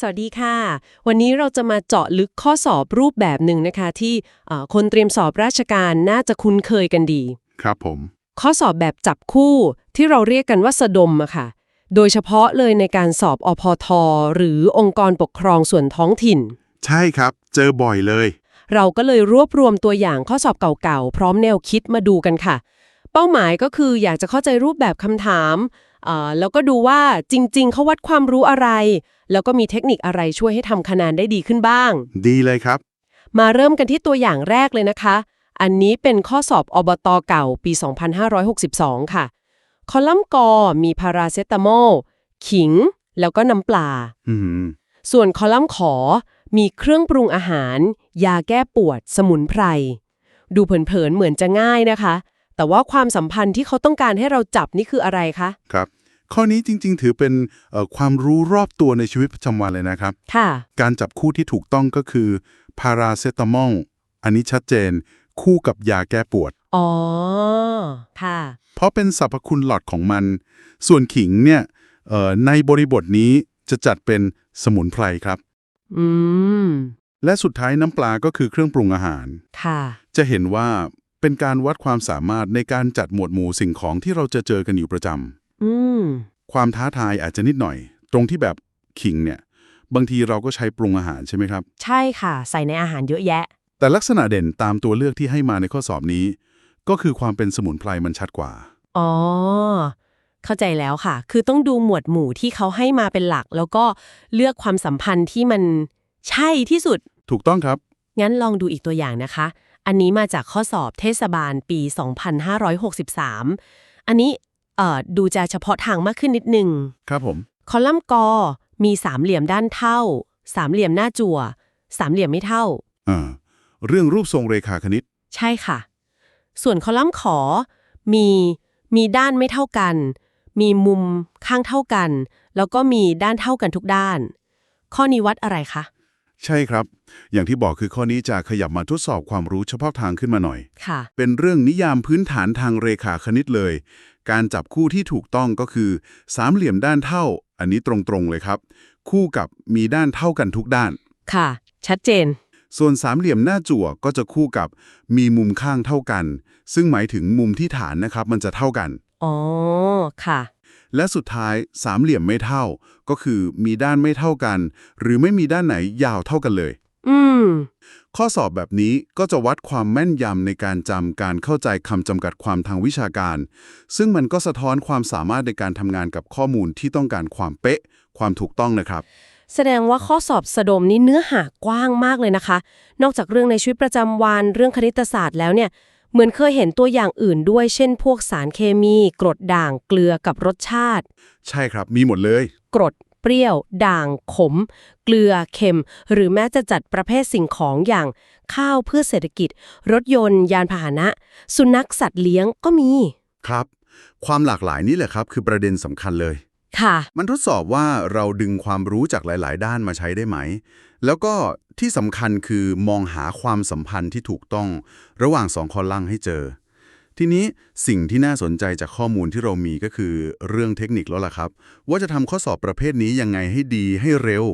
สวัสดีค่ะ วันนี้เราจะมาเจาะลึกข้อสอบรูปแบบหนึ่งนะคะ ที่เอ่อคนเตรียมสอบราชการน่าจะคุ้นเคยกันดี ครับผม ข้อสอบแบบจับคู่ที่เราเรียกกันว่าสะดมอะค่ะ โดยเฉพาะเลยในการสอบอพท หรือองค์กรปกครองส่วนท้องถิ่น ใช่ครับ เจอบ่อยเลย เราก็เลยรวบรวมตัวอย่างข้อสอบเก่าๆ พร้อมแนวคิดมาดูกันค่ะ เป้าหมายก็คืออยากจะเข้าใจรูปแบบคำถามเอ่อ แล้วก็ดูว่าจริง ๆ เขาวัดความรู้อะไร แล้วก็มีเทคนิคอะไรช่วยให้ทำคะแนนได้ดีขึ้นบ้าง ดีเลยครับ มาเริ่มกันที่ตัวอย่างแรกเลยนะคะ อันนี้เป็นข้อสอบอบตเก่าปี 2562 ค่ะ คอลัมน์กอมีพาราเซตามอลขิง แล้วก็น้ำปลาอืมส่วนคอลัมน์ขอมีเครื่องปรุงอาหาร ยาแก้ปวด สมุนไพร ดูเผินๆเหมือนจะง่ายนะคะ แต่ว่าความสัมพันธ์ที่เขาต้องการให้เราจับนี่คืออะไรคะ ครับ ข้อนี้จริง ๆ ถือเป็นเอ่อความรู้รอบตัวในชีวิตประจำวันเลยนะครับ ค่ะ การจับคู่ที่ถูกต้องก็คือพาราเซตามอลอันนี้ชัดเจน คู่กับยาแก้ปวด อ๋อ ค่ะ เพราะเป็นสรรพคุณหลอดของมัน ส่วนขิงเนี่ยเอ่อในบริบทนี้จะจัดเป็นสมุนไพรครับ อืม และสุดท้ายน้ำปลาก็คือเครื่องปรุงอาหาร ค่ะ จะเห็นว่าเป็นการวัดความสามารถในการจัดหมวดหมู่สิ่งของที่เราจะเจอกันอยู่ประจำ อืม ความท้าทายอาจจะนิดหน่อย ตรงที่แบบขิงเนี่ย บางทีเราก็ใช้ปรุงอาหารใช่ไหมครับ ใช่ค่ะ ใส่ในอาหารเยอะแยะ แต่ลักษณะเด่นตามตัวเลือกที่ให้มาในข้อสอบนี้ ก็คือความเป็นสมุนไพรมันชัดกว่า อ๋อ เข้าใจแล้วค่ะ คือต้องดูหมวดหมู่ที่เขาให้มาเป็นหลัก แล้วก็เลือกความสัมพันธ์ที่มันใช่ที่สุด ถูกต้องครับ งั้นลองดูอีกตัวอย่างนะคะ อันนี้มาจากข้อสอบเทศบาลปี 2563 อันนี้เอ่อ ดูจะเฉพาะทางมากขึ้นนิดนึง ครับผม คอลัมน์กอมีสามเหลี่ยมด้านเท่า สามเหลี่ยมหน้าจั่ว สามเหลี่ยมไม่เท่า อ่า เรื่องรูปทรงเรขาคณิต ใช่ค่ะ ส่วนคอลัมน์ขอ มี มีด้านไม่เท่ากัน มีมุมข้างเท่ากัน แล้วก็มีด้านเท่ากันทุกด้าน ข้อนี้วัดอะไรคะ ใช่ครับ อย่างที่บอกคือข้อนี้จะขยับมาทดสอบความรู้เฉพาะทางขึ้นมาหน่อย ค่ะ เป็นเรื่องนิยามพื้นฐานทางเรขาคณิตเลย การจับคู่ที่ถูกต้องก็คือ สามเหลี่ยมด้านเท่า อันนี้ตรงๆเลยครับ คู่กับมีด้านเท่ากันทุกด้าน ค่ะ ชัดเจน ส่วนสามเหลี่ยมหน้าจั่วก็จะคู่กับมีมุมข้างเท่ากัน ซึ่งหมายถึงมุมที่ฐานนะครับมันจะเท่ากัน อ๋อ ค่ะ และสุดท้ายสามเหลี่ยมไม่เท่า ก็คือมีด้านไม่เท่ากัน หรือไม่มีด้านไหนยาวเท่ากันเลย อืม ข้อสอบแบบนี้ก็จะวัดความแม่นยำในการจำการเข้าใจคำจำกัดความทางวิชาการ ซึ่งมันก็สะท้อนความสามารถในการทำงานกับข้อมูลที่ต้องการความเป๊ะ ความถูกต้องนะครับ แสดงว่าข้อสอบสะดมนี้เนื้อหากว้างมากเลยนะคะ นอกจากเรื่องในชีวิตประจำวันเรื่องคณิตศาสตร์แล้วเนี่ย เหมือนเคยเห็นตัวอย่างอื่นด้วย เช่น พวกสารเคมี กรดด่าง เกลือกับรสชาติ ใช่ครับ มีหมดเลย กรด เปรี้ยว ด่าง ขม เกลือ เค็ม หรือแม้จะจัดประเภทสิ่งของอย่างข้าวเพื่อเศรษฐกิจ รถยนต์ ยานพาหนะ สุนัขสัตว์เลี้ยงก็มี ครับ ความหลากหลายนี่แหละครับ คือประเด็นสำคัญเลย ค่ะ มันทดสอบว่าเราดึงความรู้จากหลาย ๆ ด้านมาใช้ได้ไหม แล้วก็ที่สำคัญคือมองหาความสัมพันธ์ที่ถูกต้อง ระหว่างสองคอลัมน์ให้เจอ ทีนี้สิ่งที่น่าสนใจจากข้อมูลที่เรามีก็คือเรื่องเทคนิคแล้วล่ะครับ ว่าจะทำข้อสอบประเภทนี้ยังไงให้ดีให้เร็ว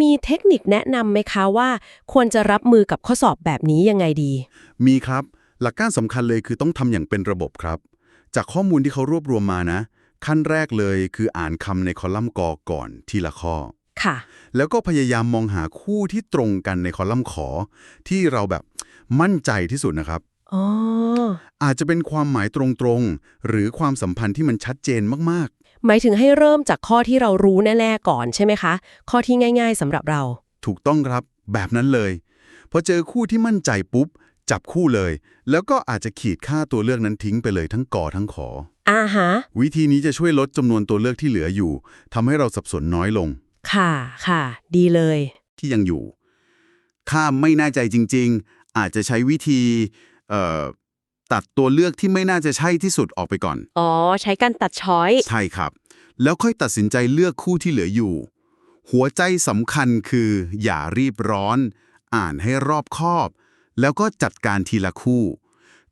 มีเทคนิคแนะนำไหมคะว่า ควรจะรับมือกับข้อสอบแบบนี้ยังไงดี มีครับ หลักการสำคัญเลยคือต้องทำอย่างเป็นระบบครับ จากข้อมูลที่เขารวบรวมมานะ ขั้นแรกเลยคืออ่านคำในคอลัมน์กอก่อนทีละข้อ ค่ะ แล้วก็พยายามมองหาคู่ที่ตรงกันในคอลัมน์ขอ ที่เราแบบมั่นใจที่สุดนะครับ อ๋ออาจจะเป็นความหมายตรงๆ หรือความสัมพันธ์ที่มันชัดเจนมากหมายถึงให้เริ่มจากข้อที่เรารู้แน่ๆก่อนใช่ไหมคะ ข้อที่ง่าย ๆสำหรับเราๆถูกต้องครับ แบบนั้นเลยพอเจอคู่ที่มั่นใจปุ๊บ จับคู่เลย แล้วก็อาจจะขีดค่าตัวเลือกนั้นทิ้งไปเลยทั้งกอทั้งขออ่าฮะวิธีนี้จะช่วยลดจำนวนตัวเลือกที่เหลืออยู่ทำให้เราสับสนน้อยลง ค่ะค่ะ ดีเลย ที่ยังอยู่ ถ้าไม่แน่ใจจริง ๆ อาจจะใช้วิธีเอ่อ ตัดตัวเลือกที่ไม่น่าจะใช่ที่สุดออกไปก่อน อ๋อ ใช้การตัดช้อย ใช่ครับ แล้วค่อยตัดสินใจเลือกคู่ที่เหลืออยู่ หัวใจสำคัญคือ อย่ารีบร้อน อ่านให้รอบคอบ แล้วก็จัดการทีละคู่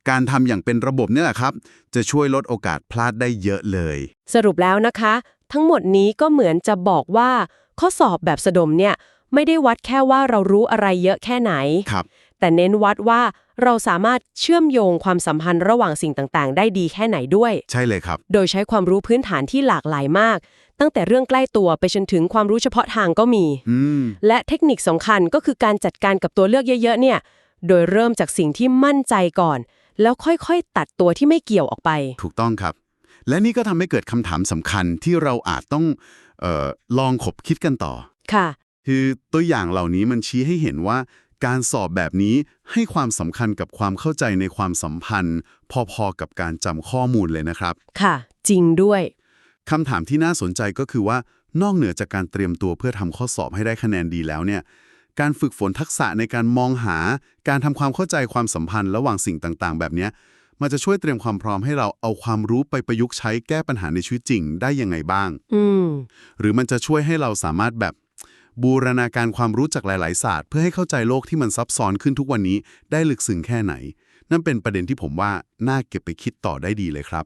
การทำอย่างเป็นระบบเนี่ยแหละครับ จะช่วยลดโอกาสพลาดได้เยอะเลย สรุปแล้วนะคะ ทั้งหมดนี้ก็เหมือนจะบอกว่า ข้อสอบแบบสะดมเนี่ยไม่ได้วัดแค่ว่าเรารู้อะไรเยอะแค่ไหนครับ แต่เน้นวัดว่าเราสามารถเชื่อมโยงความสัมพันธ์ระหว่างสิ่งต่างๆ ได้ดีแค่ไหนด้วย ใช่เลยครับ โดยใช้ความรู้พื้นฐานที่หลากหลายมาก ตั้งแต่เรื่องใกล้ตัวไปจนถึงความรู้เฉพาะทางก็มีอืมและเทคนิคสำคัญก็คือการจัดการกับตัวเลือกเยอะ ๆ เนี่ย โดยเริ่มจากสิ่งที่มั่นใจก่อน แล้วค่อยๆ ตัดตัวที่ไม่เกี่ยวออกไป ถูกต้องครับ และนี่ก็ทำให้เกิดคำถามสำคัญที่เราอาจต้องเออลองขบคิดกันต่อ ค่ะ คือตัวอย่างเหล่านี้มันชี้ให้เห็นว่า การสอบแบบนี้ให้ความสำคัญกับความเข้าใจในความสัมพันธ์ พอๆกับการจำข้อมูลเลยนะครับ ค่ะ จริงด้วยคำถามที่น่าสนใจก็คือว่า นอกเหนือจากการเตรียมตัวเพื่อทำข้อสอบให้ได้คะแนนดีแล้วเนี่ย การฝึกฝนทักษะในการมองหา การทำความเข้าใจความสัมพันธ์ระหว่างสิ่งต่างๆ แบบเนี้ยมันจะช่วยเตรียมความพร้อมให้เราเอาความรู้ไปประยุกต์ใช้แก้ปัญหาในชีวิตจริงได้ยังไงบ้าง อืมหรือมันจะช่วยให้เราสามารถแบบ บูรณาการความรู้จากหลาย ๆ ศาสตร์ เพื่อให้เข้าใจโลกที่มันซับซ้อนขึ้นทุกวันนี้ได้ลึกซึ้งแค่ไหน นั่นเป็นประเด็นที่ผมว่าน่าเก็บไปคิดต่อได้ดีเลยครับ